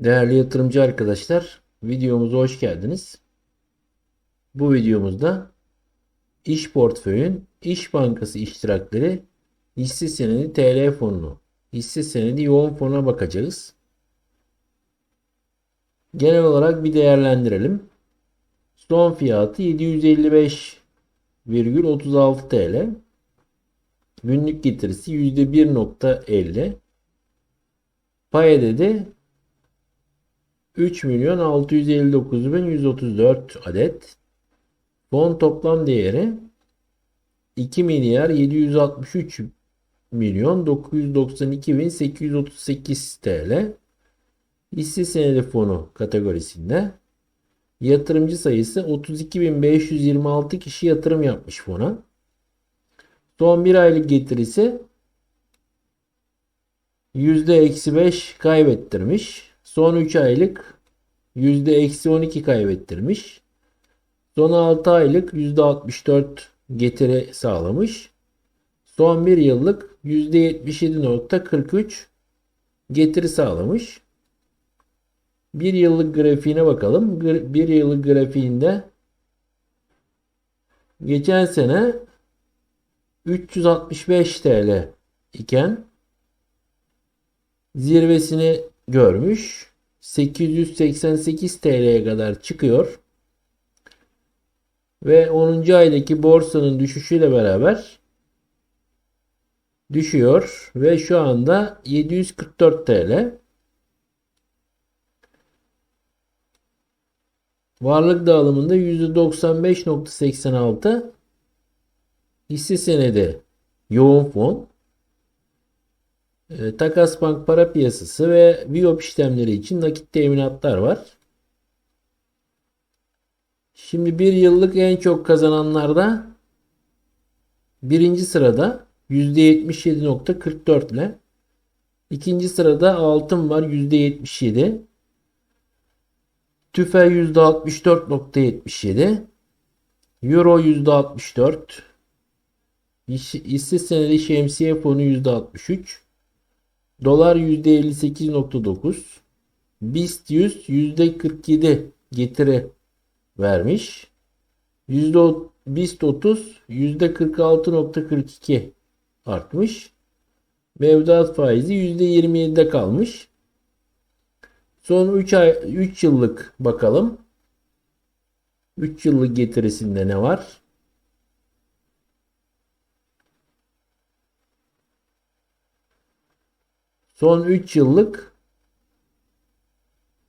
Değerli yatırımcı arkadaşlar, videomuza hoş geldiniz. Bu videomuzda iş portföyün İş Bankası iştirakleri hisse senedi TL fonunu, hisse senedi yoğun fona bakacağız. Genel olarak bir değerlendirelim. Son fiyatı 755,36 TL. Günlük getirisi %1.50. Payede de 3 milyon 659 bin 134 adet. Fon toplam değeri 2 milyar 763 milyon 992 bin 838 TL. Hisse senedi fonu kategorisinde yatırımcı sayısı 32.526 kişi yatırım yapmış fona. Son bir aylık getirisi %-5 kaybettirmiş. Son 3 aylık %-12 kaybettirmiş. Son 6 aylık %64 getiri sağlamış. Son 1 yıllık %77.43 getiri sağlamış. 1 yıllık grafiğine bakalım. 1 yıllık grafiğinde geçen sene 365 TL iken zirvesini görmüş. 888 TL'ye kadar çıkıyor. Ve 10. aydaki borsanın düşüşüyle beraber düşüyor ve şu anda 744 TL. Varlık dağılımında %95.86 hisse senedi yoğun fon Takas Bank para piyasası ve Viyop işlemleri için nakit teminatlar var. Şimdi bir yıllık en çok kazananlarda birinci sırada %77.44 ile. İkinci sırada altın var %77 TÜFE %64.77 Euro %64 hisse senedi şemsiye fonu %63 Dolar %58.9. BIST 100 %47 getiri vermiş. BIST 30 %46.42 artmış. Mevduat faizi %27'de kalmış. Son 3 ay 3 yıllık bakalım. 3 yıllık getirisinde ne var? Son 3 yıllık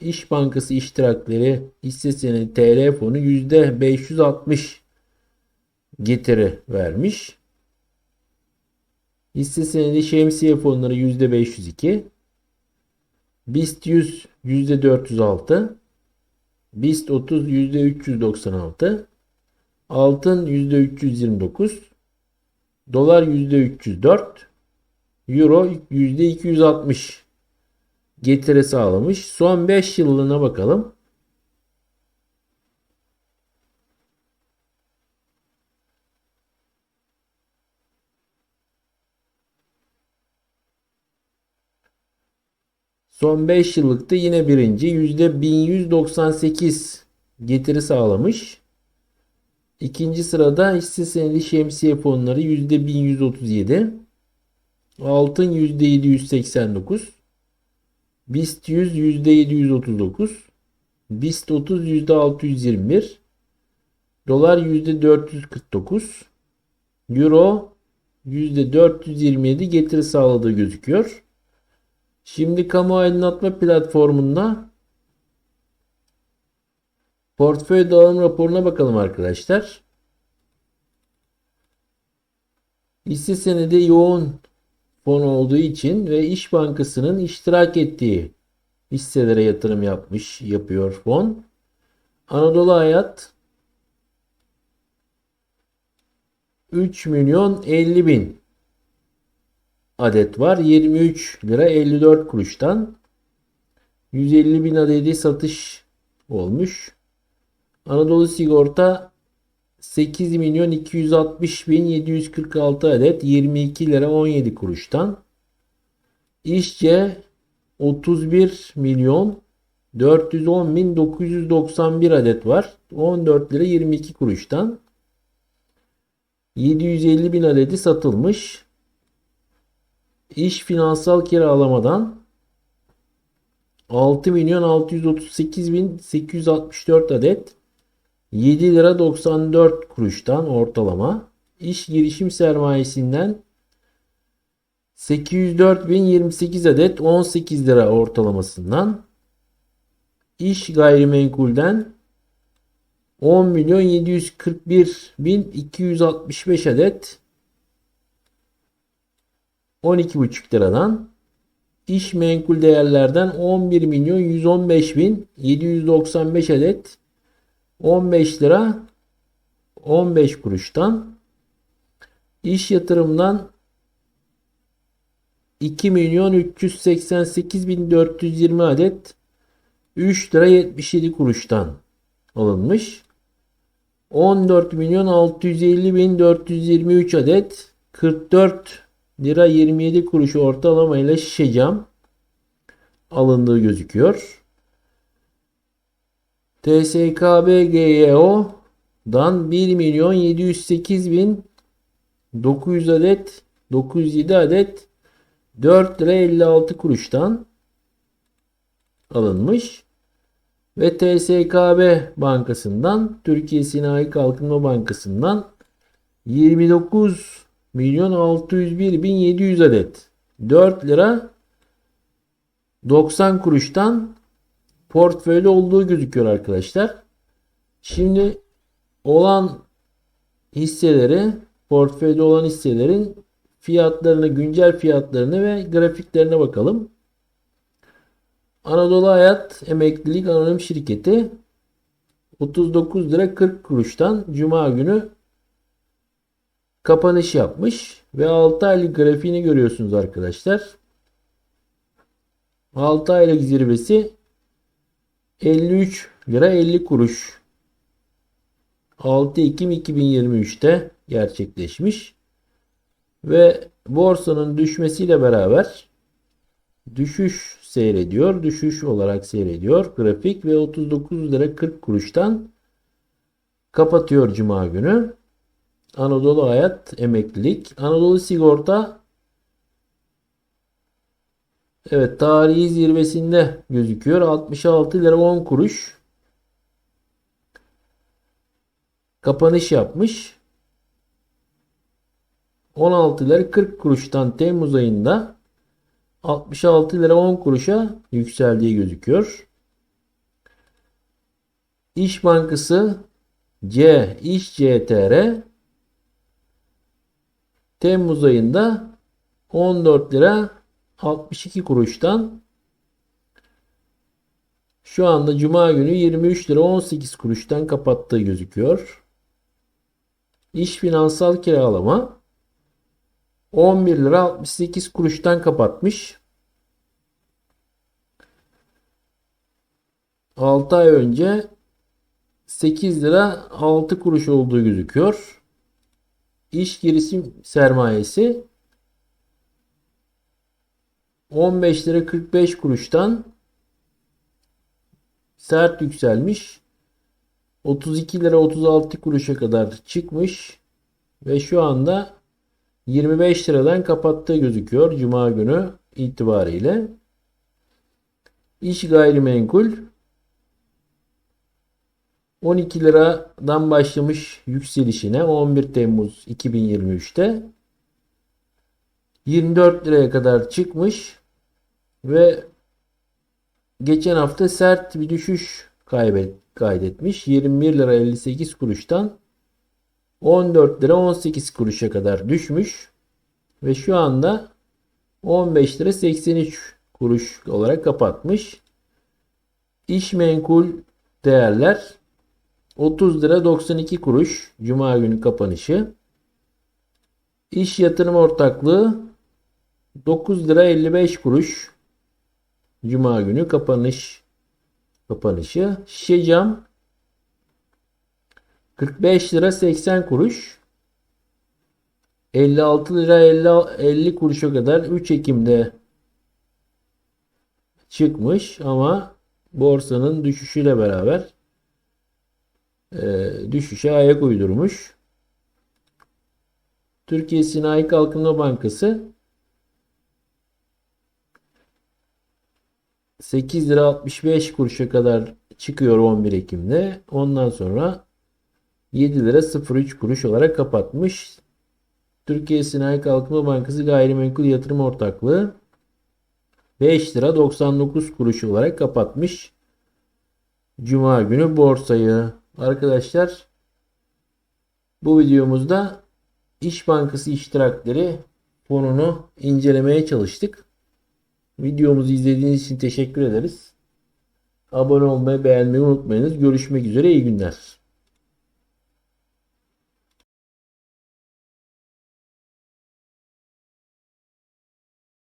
İş Bankası iştirakleri hisse senedi TL fonu %560 getiri vermiş. Hisse senedi şemsiye fonları %502. BIST 100 %406. BIST 30 %396. Altın %329. Dolar %304. Euro %260 getiri sağlamış. Son 5 yıllığına bakalım. Son 5 yıllıkta yine birinci %1198 getiri sağlamış. İkinci sırada hisse senedi şemsiye fonları %1137. Altın %789. BIST 100 %739. BIST 30 %621. Dolar %449. Euro %427 getiri sağladığı gözüküyor. Şimdi kamu aydınlatma platformunda portföy dağılım raporuna bakalım arkadaşlar. Hisse senedi yoğun fon olduğu için ve İş Bankası'nın iştirak ettiği hisselere yatırım yapmış, yapıyor fon. Anadolu Hayat 3 milyon 50 bin adet var. 23 lira 54 kuruştan 150 bin adedi satış olmuş. Anadolu Sigorta 8 milyon 260 bin 746 adet 22 lira 17 kuruştan. İşçe 31 milyon 410.991 adet var. 14 lira 22 kuruştan. 750 bin adedi satılmış. İş finansal kiralamadan 6 milyon 638 bin 864 adet 7 lira 94 kuruştan ortalama. İş girişim sermayesinden 804 bin 28 adet 18 lira ortalamasından. İş gayrimenkulden 10 milyon 741 bin 265 adet 12,5 liradan iş menkul değerlerden 11 milyon 115 bin 795 adet 15 lira 15 kuruştan iş yatırımdan 2 milyon 388 bin 420 adet 3 lira 77 kuruştan alınmış. 14 milyon 650 bin 423 adet 44 lira 27 kuruş ortalamayla şişe cam alındığı gözüküyor. TSKB-GYO'dan 1 milyon 708 bin 900 adet 907 adet 4 lira 56 kuruştan alınmış ve TSKB Bankası'ndan Türkiye Sinayi Kalkınma Bankası'ndan 29 milyon 601 bin 700 adet 4 lira 90 kuruştan portföyde olduğu gözüküyor arkadaşlar. Şimdi olan hisseleri portföyde olan hisselerin fiyatlarını, güncel fiyatlarını ve grafiklerine bakalım. Anadolu Hayat Emeklilik Anonim Şirketi 39 lira 40 kuruştan Cuma günü kapanış yapmış ve 6 aylık grafiğini görüyorsunuz arkadaşlar. 6 aylık zirvesi 53 lira 50 kuruş. 6 Ekim 2023'te gerçekleşmiş. Ve borsanın düşmesiyle beraber düşüş seyrediyor. Düşüş olarak seyrediyor grafik ve 39 lira 40 kuruştan kapatıyor cuma günü. Anadolu Hayat Emeklilik. Anadolu Sigorta Evet tarihi zirvesinde gözüküyor. 66 lira 10 kuruş. Kapanış yapmış. 16 lira 40 kuruştan Temmuz ayında 66 lira 10 kuruşa yükseldiği gözüküyor. İş Bankası C İş CTR Temmuz ayında 14 lira 62 kuruştan şu anda Cuma günü 23 lira 18 kuruştan kapattığı gözüküyor. İş finansal kiralama 11 lira 68 kuruştan kapatmış. 6 ay önce 8 lira 6 kuruş olduğu gözüküyor. İş girişim sermayesi 15 lira 45 kuruştan sert yükselmiş. 32 lira 36 kuruşa kadar çıkmış ve şu anda 25 liradan kapattığı gözüküyor Cuma günü itibariyle. İş gayrimenkul 12 liradan başlamış yükselişine 11 Temmuz 2023'te 24 liraya kadar çıkmış ve geçen hafta sert bir düşüş kaybet, kaydetmiş. 21 lira 58 kuruştan 14 lira 18 kuruşa kadar düşmüş ve şu anda 15 lira 83 kuruş olarak kapatmış. İş menkul değerler 30 lira 92 kuruş Cuma günü kapanışı. İş yatırım ortaklığı 9 lira 55 kuruş Cuma günü kapanış kapanışı. Şişe cam 45 lira 80 kuruş. 56 lira 50, 50 kuruşa kadar 3 Ekim'de çıkmış ama borsanın düşüşüyle beraber e, düşüşe ayak uydurmuş. Türkiye Sinayi Kalkınma Bankası 8 lira 65 kuruşa kadar çıkıyor 11 Ekim'de. Ondan sonra 7 lira 03 kuruş olarak kapatmış. Türkiye Sinayi Kalkınma Bankası Gayrimenkul Yatırım Ortaklığı 5 lira 99 kuruş olarak kapatmış. Cuma günü borsayı. Arkadaşlar bu videomuzda İş Bankası iştirakleri fonunu incelemeye çalıştık. Videomuzu izlediğiniz için teşekkür ederiz. Abone olmayı, beğenmeyi unutmayınız. Görüşmek üzere, iyi günler.